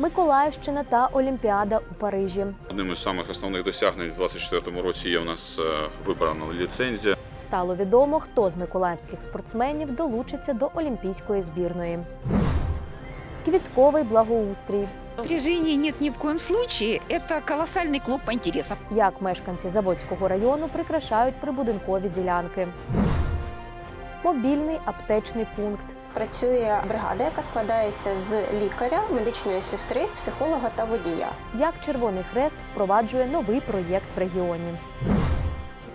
Миколаївщина та Олімпіада у Парижі. Одним із самих основних досягнень в 2024 році є у нас е, вибрана ліцензія. Стало відомо, хто з миколаївських спортсменів долучиться до олімпійської збірної. Квітковий благоустрій. Напряжения нет ни в коем случае. Это колоссальный клуб по интересам. Як мешканці Заводського району прикрашають прибудинкові ділянки. Мобільний аптечний пункт. Працює бригада, яка складається з лікаря, медичної сестри, психолога та водія. Як Червоний Хрест впроваджує новий проєкт в регіоні.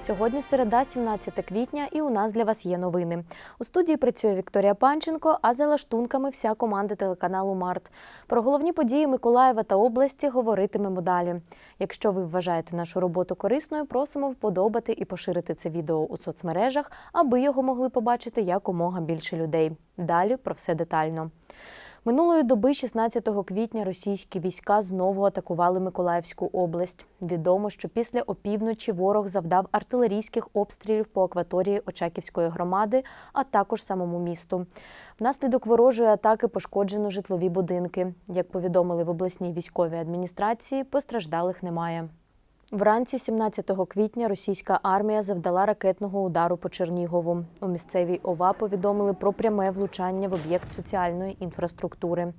Сьогодні середа, 17 квітня, і у нас для вас є новини. У студії працює Вікторія Панченко, а за лаштунками вся команда телеканалу Март. Про головні події Миколаєва та області говоритимемо далі. Якщо ви вважаєте нашу роботу корисною, просимо вподобати і поширити це відео у соцмережах, аби його могли побачити якомога більше людей. Далі про все детально. Минулої доби, 16 квітня, російські війська знову атакували Миколаївську область. Відомо, що після опівночі ворог завдав артилерійських обстрілів по акваторії Очаківської громади, а також самому місту. Внаслідок ворожої атаки пошкоджено житлові будинки. Як повідомили в обласній військовій адміністрації, постраждалих немає. Вранці 17 квітня російська армія завдала ракетного удару по Чернігову. У місцевій ОВА повідомили про пряме влучання в об'єкт соціальної інфраструктури.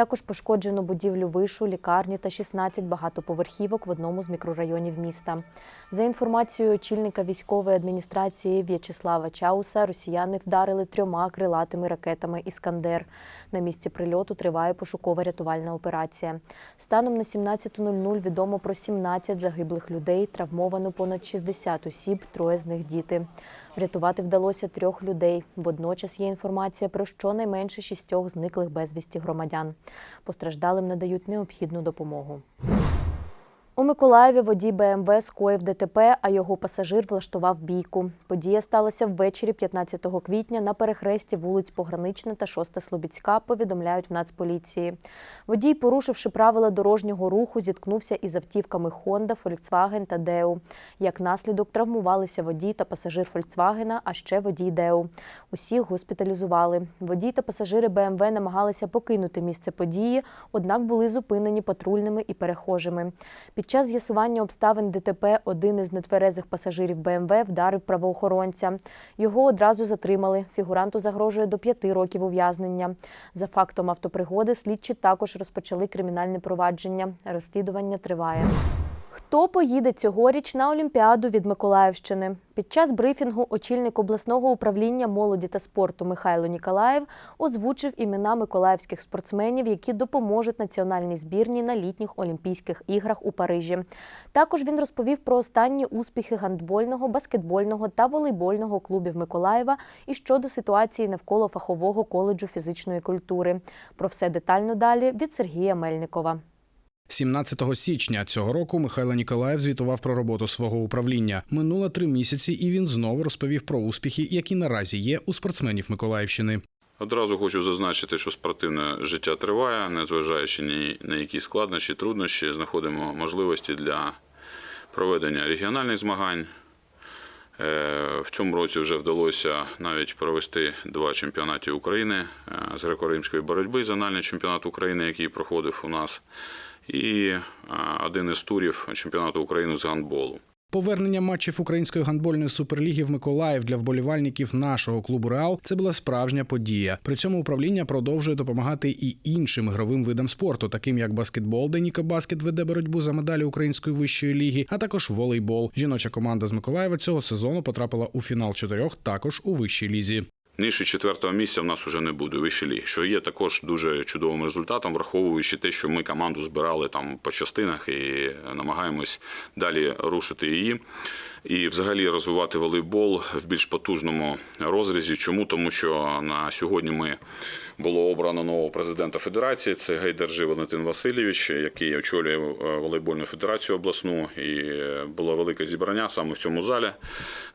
Також пошкоджено будівлю вишу, лікарні та 16 багатоповерхівок в одному з мікрорайонів міста. За інформацією очільника військової адміністрації В'ячеслава Чауса, росіяни вдарили трьома крилатими ракетами Іскандер. На місці прильоту триває пошукова рятувальна операція. Станом на 17.00 відомо про 17 загиблих людей, травмовано понад 60 осіб, троє з них діти. Врятувати вдалося трьох людей. Водночас є інформація про щонайменше шістьох зниклих безвісті громадян. Постраждалим надають необхідну допомогу. У Миколаєві водій БМВ скоїв ДТП, а його пасажир влаштував бійку. Подія сталася ввечері 15 квітня на перехресті вулиць Погранична та 6 Слобідська, повідомляють в Нацполіції. Водій, порушивши правила дорожнього руху, зіткнувся із автівками Honda, Volkswagen та Деу. Як наслідок травмувалися водій та пасажир Фольксвагена, а ще водій Деу. Усіх госпіталізували. Водій та пасажири БМВ намагалися покинути місце події, однак були зупинені патрульними і перехожими. Під час з'ясування обставин ДТП один із нетверезих пасажирів БМВ вдарив правоохоронця. Його одразу затримали. Фігуранту загрожує до п'яти років ув'язнення. За фактом автопригоди слідчі також розпочали кримінальне провадження. Розслідування триває. Хто поїде цьогоріч на Олімпіаду від Миколаївщини? Під час брифінгу очільник обласного управління молоді та спорту Михайло Ніколаєв озвучив імена миколаївських спортсменів, які допоможуть національній збірній на літніх Олімпійських іграх у Парижі. Також він розповів про останні успіхи гандбольного, баскетбольного та волейбольного клубів Миколаєва і щодо ситуації навколо фахового коледжу фізичної культури. Про все детально далі від Сергія Мельникова. 17 січня цього року Михайло Ніколаєв звітував про роботу свого управління. Минуло три місяці, і він знову розповів про успіхи, які наразі є у спортсменів Миколаївщини. Одразу хочу зазначити, що спортивне життя триває, незважаючи ні на які складнощі, труднощі, знаходимо можливості для проведення регіональних змагань. Е, В цьому році вже вдалося навіть провести два чемпіонати України е, з греко-римської боротьби, зональний чемпіонат України, який проходив у нас, і один із турів чемпіонату України з гандболу. Повернення матчів української гандбольної суперліги в Миколаїв для вболівальників нашого клубу Реал це була справжня подія. При цьому управління продовжує допомагати і іншим ігровим видам спорту, таким як баскетбол, де Ніка Баскет веде боротьбу за медалі української вищої ліги, а також волейбол. Жіноча команда з Миколаєва цього сезону потрапила у фінал чотирьох, також у вищій лізі. Нижче четвертого місця в нас вже не буде вищі ліг, що є також дуже чудовим результатом, враховуючи те, що ми команду збирали там по частинах і намагаємось далі рушити її. І взагалі розвивати волейбол в більш потужному розрізі. Чому? Тому що на сьогодні ми було обрано нового президента федерації. Це Гайдержи Валентин Васильович, який очолює е, волейбольну федерацію обласну. І е, було велике зібрання саме в цьому залі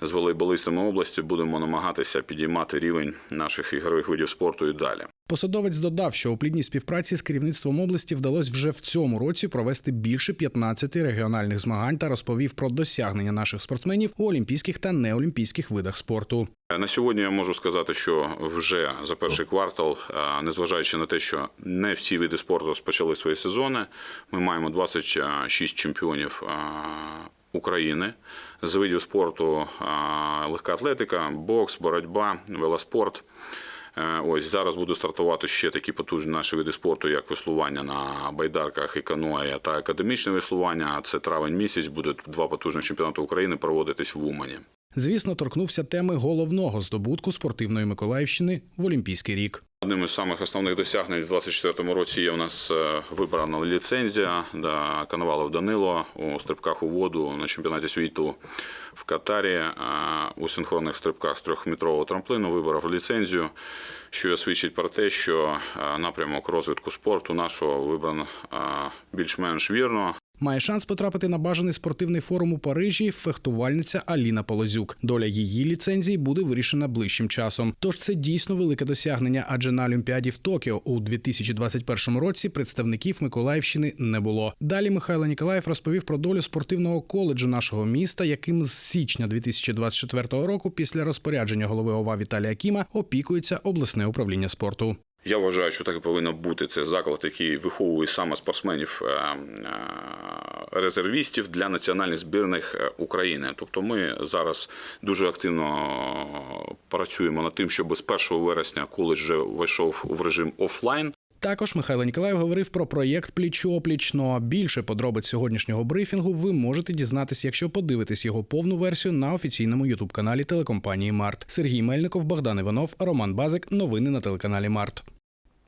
з волейболистами області. Будемо намагатися підіймати рівень наших ігрових видів спорту і далі. Посадовець додав, що у плідній співпраці з керівництвом області вдалося вже в цьому році провести більше 15 регіональних змагань та розповів про досягнення наших спортсменів у олімпійських та неолімпійських видах спорту. На сьогодні я можу сказати, що вже за перший квартал, е, незважаючи на те, що не всі види спорту розпочали свої сезони, ми маємо 26 чемпіонів е, України з видів спорту е, легка атлетика, бокс, боротьба, велоспорт. Е, Ось зараз будуть стартувати ще такі потужні наші види спорту, як веслування на байдарках і каноє та академічне веслування. Це травень місяць. Будуть два потужних чемпіонати України проводитись в Умані. Звісно, торкнувся теми головного здобутку спортивної Миколаївщини в Олімпійський рік. Одним із самих основних досягнень в 2024 році є у нас е, вибрана ліцензія до Коновалов Данило у стрибках у воду на чемпіонаті світу в Катарі. У синхронних стрибках з трьохметрового трамплину вибрав ліцензію, що свідчить про те, що е, напрямок розвитку спорту нашого вибрано е, більш-менш вірно. Має шанс потрапити на бажаний спортивний форум у Парижі фехтувальниця Аліна Полозюк. Доля її ліцензії буде вирішена ближчим часом. Тож це дійсно велике досягнення, адже на Олімпіаді в Токіо у 2021 році представників Миколаївщини не було. Далі Михайло Ніколаєв розповів про долю спортивного коледжу нашого міста, яким з січня 2024 року, після розпорядження голови ОВА Віталія Кіма, опікується обласне управління спорту. Я вважаю, що так і повинно бути. Це заклад, який виховує саме спортсменів е, е, резервістів для національних збірних е, України. Тобто, ми зараз дуже активно працюємо над тим, щоб з 1 вересня коледж вже вийшов в режим офлайн. Також Михайло Ніколаєв говорив про проєкт Пліч-опліч. А більше подробиць сьогоднішнього брифінгу ви можете дізнатися, якщо подивитесь його повну версію на офіційному ютуб-каналі телекомпанії Март. Сергій Мельников, Богдан Іванов, Роман Базик. Новини на телеканалі Март.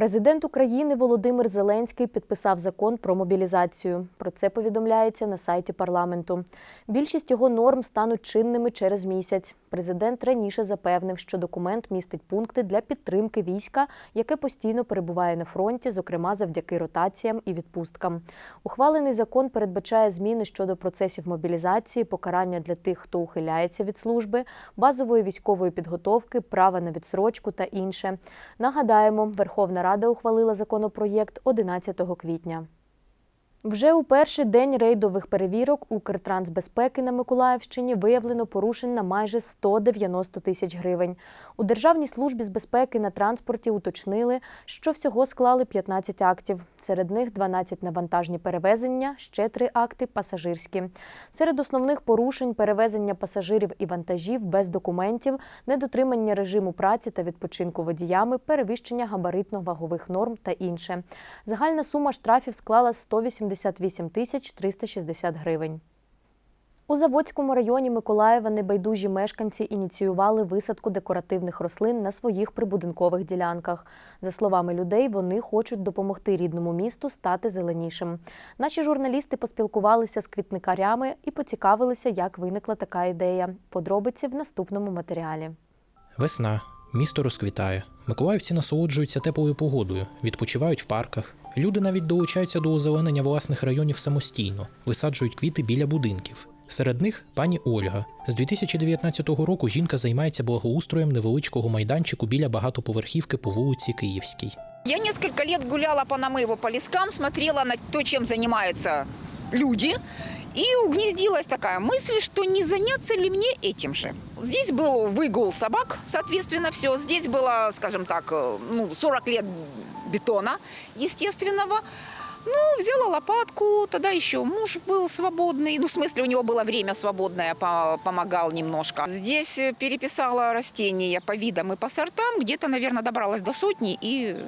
Президент України Володимир Зеленський підписав закон про мобілізацію. Про це повідомляється на сайті парламенту. Більшість його норм стануть чинними через місяць. Президент раніше запевнив, що документ містить пункти для підтримки війська, яке постійно перебуває на фронті, зокрема завдяки ротаціям і відпусткам. Ухвалений закон передбачає зміни щодо процесів мобілізації, покарання для тих, хто ухиляється від служби, базової військової підготовки, права на відсрочку та інше. Нагадаємо, Верховна Рада ухвалила законопроєкт 11 квітня. Вже у перший день рейдових перевірок Укртрансбезпеки на Миколаївщині виявлено порушень на майже 190 тисяч гривень. У Державній службі з безпеки на транспорті уточнили, що всього склали 15 актів. Серед них 12 на вантажні перевезення, ще 3 акти пасажирські. Серед основних порушень перевезення пасажирів і вантажів без документів, недотримання режиму праці та відпочинку водіями, перевищення габаритно-вагових норм та інше. Загальна сума штрафів склала 188 тисяч 360 гривень. У Заводському районі Миколаєва небайдужі мешканці ініціювали висадку декоративних рослин на своїх прибудинкових ділянках. За словами людей, вони хочуть допомогти рідному місту стати зеленішим. Наші журналісти поспілкувалися з квітникарями і поцікавилися, як виникла така ідея. Подробиці в наступному матеріалі. Весна. Місто розквітає. Миколаївці насолоджуються теплою погодою, відпочивають в парках. Люди навіть долучаються до озеленення власних районів самостійно, висаджують квіти біля будинків. Серед них пані Ольга. З 2019 року жінка займається благоустроєм невеличкого майданчику біля багатоповерхівки по вулиці Київській. Я несколько лет гуляла по Намыву по лескам, смотрела на то, чем занимаются люди. И угнездилась такая мысль, что не заняться ли мне этим же. Здесь был выгул собак, соответственно, все. Здесь было, скажем так, э, ну, 40 лет бетона естественного. Ну, взяла лопатку, тогда еще муж был свободный, ну, в смысле, у него было время свободное, по- помогал немножко. Здесь переписала растения по видам и по сортам, где-то, наверное, добралась до сотни и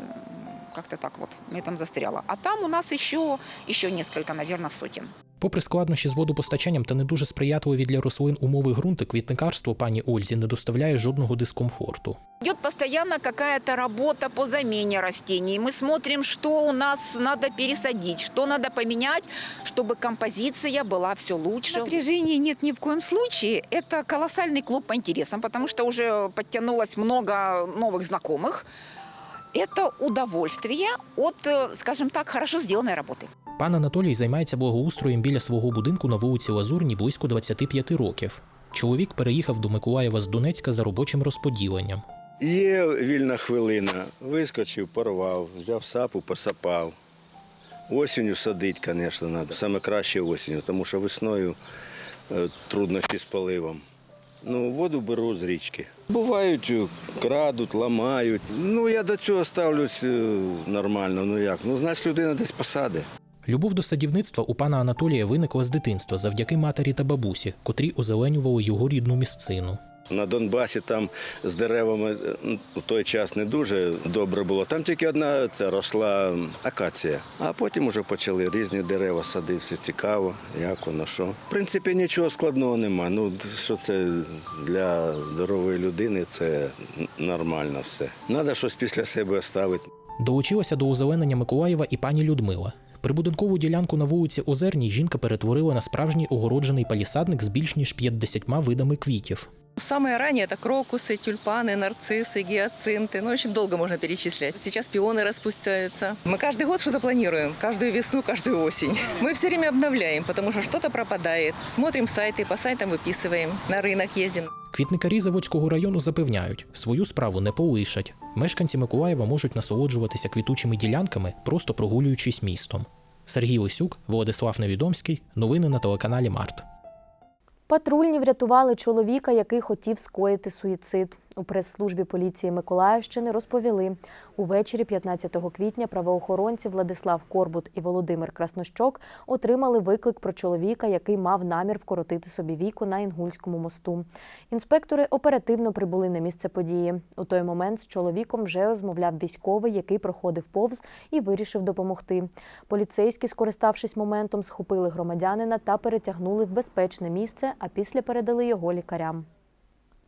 как-то так вот на этом застряла. А там у нас еще, еще несколько, наверное, сотен. Попри складнощі з водопостачанням та не дуже сприятливі для рослин умови ґрунту, квітникарство пані Ользі не доставляє жодного дискомфорту. Идет постоянно какая-то работа по замене растений. Мы смотрим, что у нас надо пересадить, что надо поменять, чтобы композиция была все лучше. Напряжения нет ни в коем случае. Это колоссальный клуб по интересам, потому что уже подтянулось много новых знакомых. Это удовольствие от, э, скажем так, хорошо сделанной работы. Пан Анатолій займається благоустроєм біля свого будинку на вулиці Лазурній близько 25 років. Чоловік переїхав до Миколаєва з Донецька за робочим розподіленням. Є вільна хвилина. Вискочив, порвав, взяв сапу, посапав. Осінню садити, звісно, треба. Саме краще осінню, тому що весною е, труднощі з поливом. Ну, воду беру з річки. Бувають, е, крадуть, ламають. Ну, я до цього ставлюсь е, нормально. Ну як? Ну, значить, людина десь посаде. Любов до садівництва у пана Анатолія виникла з дитинства завдяки матері та бабусі, котрі озеленювали його рідну місцину. На Донбасі там з деревами у той час не дуже добре було. Там тільки одна це росла акація. А потім вже почали різні дерева садити. Все цікаво, як воно що. В принципі, нічого складного нема. Ну що це для здорової людини, це нормально все. Треба щось після себе оставити. Долучилася до озеленення Миколаєва і пані Людмила. Прибудинкову ділянку на вулиці Озерній жінка перетворила на справжній огороджений палісадник з більш ніж 50 видами квітів. Самые ранние это крокусы, тюльпаны, нарциссы, гиацинты. Ну, очень долго можно перечислять. Сейчас пионы распускаются. Мы каждый год что-то планируем. Каждую весну, каждую осень. Мы все время обновляем, потому что что-то пропадает. Смотрим сайты, по сайтам выписываем. На рынок ездим. Квітникарі Заводського району запевняють, свою справу не полишать. Мешканці Миколаєва можуть насолоджуватися квітучими ділянками, просто прогулюючись містом. Сергій Лисюк, Владислав Невідомський. Новини на телеканалі Март. Патрульні врятували чоловіка, який хотів скоїти суїцид. У прес-службі поліції Миколаївщини розповіли, увечері 15 квітня правоохоронці Владислав Корбут і Володимир Краснощок отримали виклик про чоловіка, який мав намір вкоротити собі віку на Інгульському мосту. Інспектори оперативно прибули на місце події. У той момент з чоловіком вже розмовляв військовий, який проходив повз і вирішив допомогти. Поліцейські, скориставшись моментом, схопили громадянина та перетягнули в безпечне місце, а після передали його лікарям.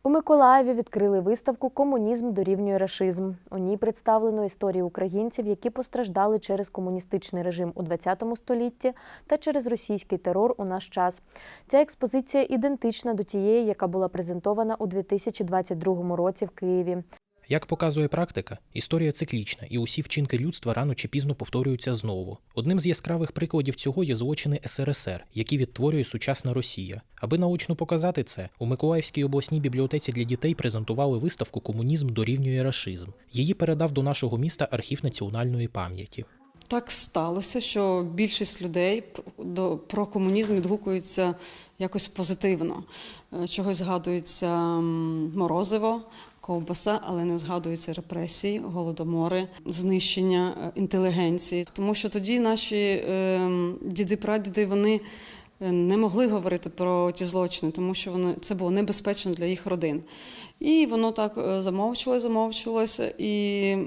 У Миколаєві відкрили виставку Комунізм дорівнює рашизм. У ній представлено історії українців, які постраждали через комуністичний режим у ХХ столітті та через російський терор у наш час. Ця експозиція ідентична до тієї, яка була презентована у 2022 році в Києві. Як показує практика, історія циклічна, і усі вчинки людства рано чи пізно повторюються знову. Одним з яскравих прикладів цього є злочини СРСР, які відтворює сучасна Росія. Аби наочно показати це, у Миколаївській обласній бібліотеці для дітей презентували виставку Комунізм дорівнює рашизм. Її передав до нашого міста архів національної пам'яті. Так сталося, що більшість людей пр- про комунізм відгукуються якось позитивно. Е, Чогось згадується морозиво, ковбаса, але не згадуються репресії, голодомори, знищення е, інтелігенції. Тому що тоді наші ем, діди-прадіди вони е, не могли говорити про ті злочини, тому що вони це було небезпечно для їх родин. І воно так е, замовчувалося, замовчувалося, і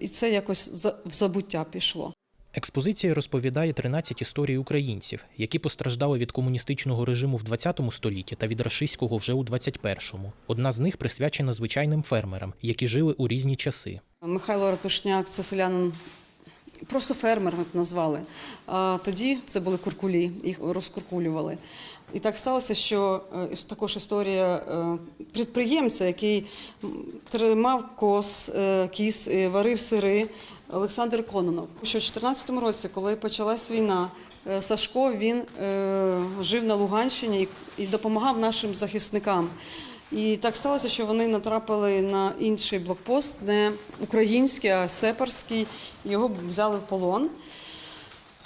і це якось в забуття пішло. Експозиція розповідає 13 історій українців, які постраждали від комуністичного режиму в 20 столітті та від рашистського вже у 21-му. Одна з них присвячена звичайним фермерам, які жили у різні часи. Михайло Ратушняк, це селянин, просто фермер назвали. А тоді це були куркулі, їх розкуркулювали. І так сталося, що е, також історія е, підприємця, який тримав коз, е, кіз, е, варив сири. Олександр Кононов. Що в 2014 році, коли почалась війна, е, Сашко він е, жив на Луганщині і, допомагав нашим захисникам. І так сталося, що вони натрапили на інший блокпост, не український, а сепарський. Його взяли в полон.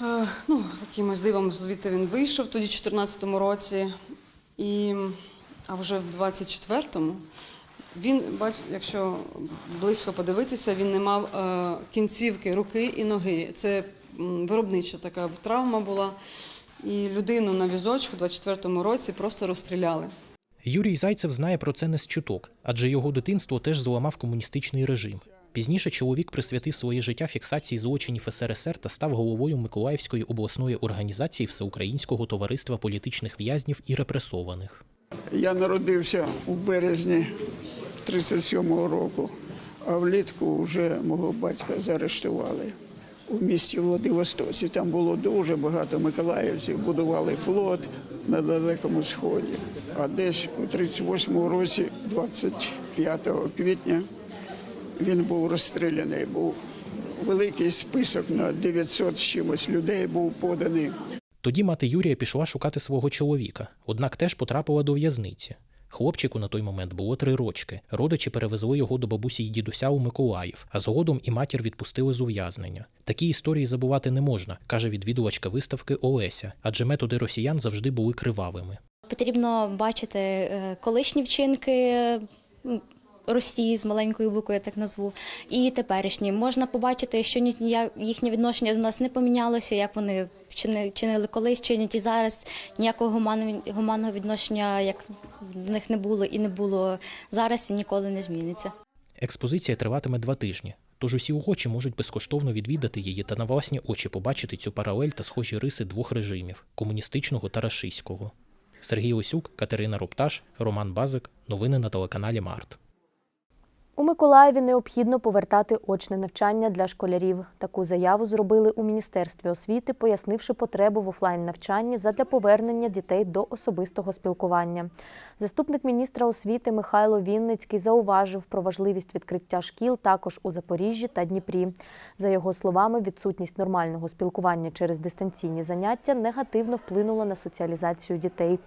Е, Ну, якимось дивом звідти він вийшов тоді, в 2014 році. І, а вже в 24-му він, бач, якщо близько подивитися, він не мав е, кінцівки руки і ноги. Це виробнича така травма була. І людину на візочку в 24-му році просто розстріляли. Юрій Зайцев знає про це не з чуток, адже його дитинство теж зламав комуністичний режим. Пізніше чоловік присвятив своє життя фіксації злочинів СРСР та став головою Миколаївської обласної організації Всеукраїнського товариства політичних в'язнів і репресованих. Я народився у березні 37-го року, а влітку вже мого батька заарештували у місті Владивостоці. Там було дуже багато миколаївців, будували флот на Далекому Сході. А десь у 38-му році, 25 квітня, він був розстріляний. Був великий список на 900 з чимось людей був поданий. Тоді мати Юрія пішла шукати свого чоловіка, однак теж потрапила до в'язниці. Хлопчику на той момент було три рочки. Родичі перевезли його до бабусі й дідуся у Миколаїв, а згодом і матір відпустили з ув'язнення. Такі історії забувати не можна, каже відвідувачка виставки Олеся, адже методи росіян завжди були кривавими. Потрібно бачити е, колишні вчинки Росії з маленькою буквою, я так назву, і теперішні. Можна побачити, що їхнє відношення до нас не помінялося, як вони вчини- чинили колись, чинять і зараз. Ніякого гуманного відношення, як в них не було і не було зараз, і ніколи не зміниться. Експозиція триватиме два тижні. Тож усі охочі можуть безкоштовно відвідати її та на власні очі побачити цю паралель та схожі риси двох режимів комуністичного та рашистського. Сергій Лисюк, Катерина Рупташ, Роман Базик. Новини на телеканалі Март. У Миколаєві необхідно повертати очне навчання для школярів. Таку заяву зробили у Міністерстві освіти, пояснивши потребу в офлайн-навчанні задля повернення дітей до особистого спілкування. Заступник міністра освіти Михайло Вінницький зауважив про важливість відкриття шкіл також у Запоріжжі та Дніпрі. За його словами, відсутність нормального спілкування через дистанційні заняття негативно вплинула на соціалізацію дітей.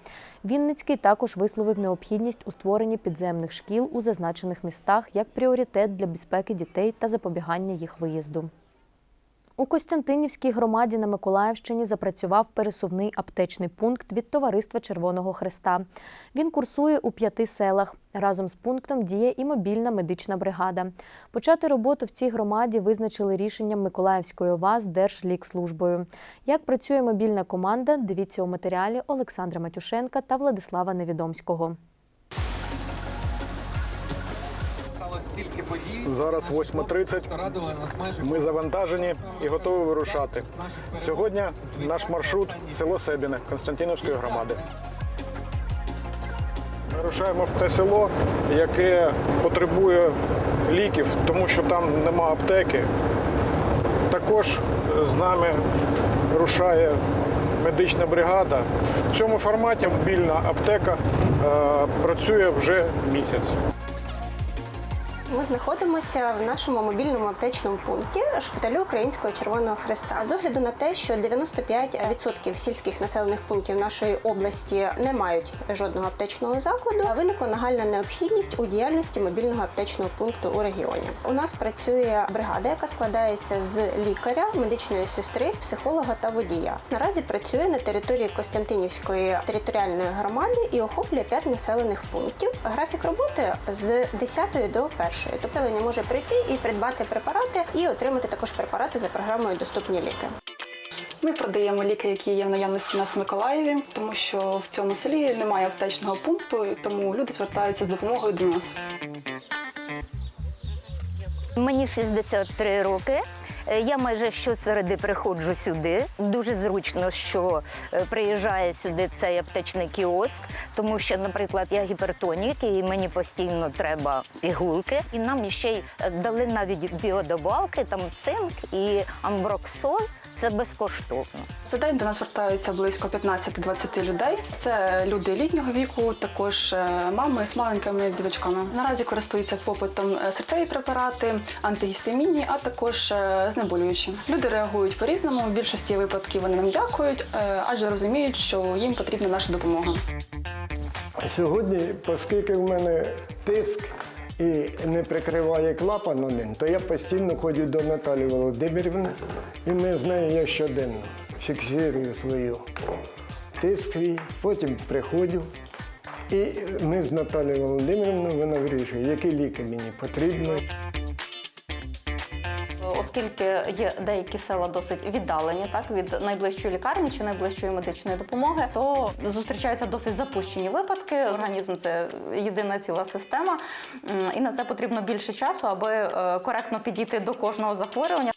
Вінницький також висловив необхідність у створенні підземних шкіл у зазначених містах як пріоритет для безпеки дітей та запобігання їх виїзду. У Костянтинівській громаді на Миколаївщині запрацював пересувний аптечний пункт від Товариства Червоного Хреста. Він курсує у п'яти селах. Разом з пунктом діє і мобільна медична бригада. Почати роботу в цій громаді визначили рішенням Миколаївської ОВА з Держлікслужбою. Як працює мобільна команда, дивіться у матеріалі Олександра Матюшенка та Владислава Невідомського. Зараз 8.30. Ми завантажені і готові вирушати. Сьогодні наш маршрут село Себіне Константинівської громади. Ми рушаємо в те село, яке потребує ліків, тому що там нема аптеки. Також з нами рушає медична бригада. В цьому форматі мобільна аптека е, працює вже місяць. Ми знаходимося в нашому мобільному аптечному пункті шпиталю Українського Червоного Хреста. З огляду на те, що 95% сільських населених пунктів нашої області не мають жодного аптечного закладу, виникла нагальна необхідність у діяльності мобільного аптечного пункту у регіоні. У нас працює бригада, яка складається з лікаря, медичної сестри, психолога та водія. Наразі працює на території Костянтинівської територіальної громади і охоплює 5 населених пунктів. Графік роботи з 10 до 1. Населення може прийти і придбати препарати, і отримати також препарати за програмою Доступні ліки. Ми продаємо ліки, які є в наявності у нас в Миколаєві, тому що в цьому селі немає аптечного пункту, і тому люди звертаються з допомогою до нас. Мені 63 роки. Е, Я майже щосереди приходжу сюди. Дуже зручно, що е, приїжджає сюди цей аптечний кіоск, тому що, наприклад, я гіпертонік і мені постійно треба пігулки. І нам ще й е, дали навіть біодобавки, там цинк і амброксол. Це безкоштовно. За день до нас звертаються близько 15-20 людей. Це люди літнього віку, також е, мами з маленькими діточками. Наразі користуються попитом е, серцеві препарати, антигістамінні, а також е, знеболюючі. Люди реагують по-різному. В більшості випадків вони нам дякують, адже розуміють, що їм потрібна наша допомога. Сьогодні, оскільки в мене тиск і не прикриває клапан один, то я постійно ходжу до Наталі Володимирівни, і ми з нею я щоденно фіксую свою тиск потім приходжу. І ми з Наталією Володимирівною вона вирішує, які ліки мені потрібні. Оскільки є деякі села досить віддалені так від найближчої лікарні чи найближчої медичної допомоги, то зустрічаються досить запущені випадки. Організм це єдина ціла система, і на це потрібно більше часу, аби е, коректно підійти до кожного захворювання.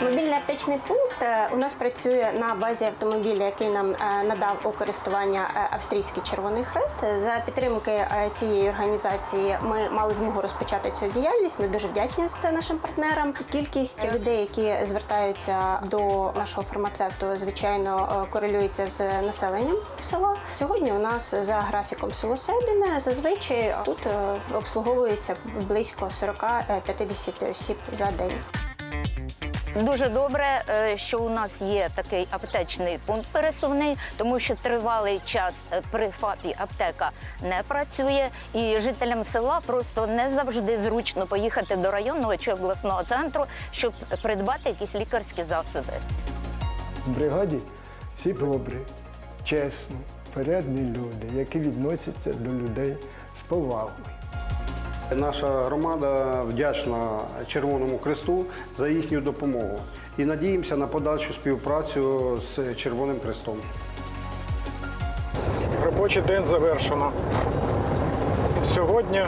Мобільний аптечний пункт е, у нас працює на базі автомобіля, який нам е, надав у користування е, австрійський Червоний Хрест. За підтримки цієї організації ми мали змогу розпочати цю діяльність. Ми дуже вдячні за це нашим партнерам. Кількість людей, які звертаються до нашого фармацевту, звичайно, корелюється з населенням села. Сьогодні у нас за графіком село Себіне зазвичай тут обслуговується близько 40-50 осіб за день. Дуже добре, е, що у нас є такий аптечний пункт пересувний, тому що тривалий час е, при ФАПі аптека не працює, і жителям села просто не завжди зручно поїхати до районного чи обласного центру, щоб придбати якісь лікарські засоби. В бригаді всі добрі, чесні, порядні люди, які відносяться до людей з повагою. Наша громада вдячна Червоному Хресту за їхню допомогу і надіємося на подальшу співпрацю з Червоним Хрестом. Робочий день завершено. Сьогодні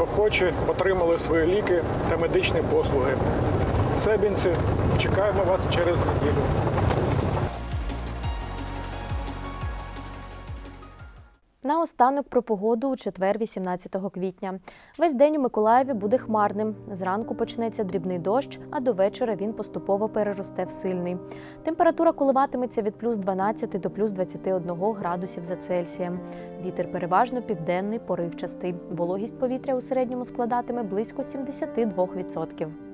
охочі отримали свої ліки та медичні послуги. Себінці, чекаємо вас через неділю. Наостанок про погоду у четвер, 18 квітня. Весь день у Миколаєві буде хмарним. Зранку почнеться дрібний дощ, а до вечора він поступово переросте в сильний. Температура коливатиметься від плюс 12 до плюс 21 градусів за Цельсієм. Вітер переважно південний, поривчастий. Вологість повітря у середньому складатиме близько 72%.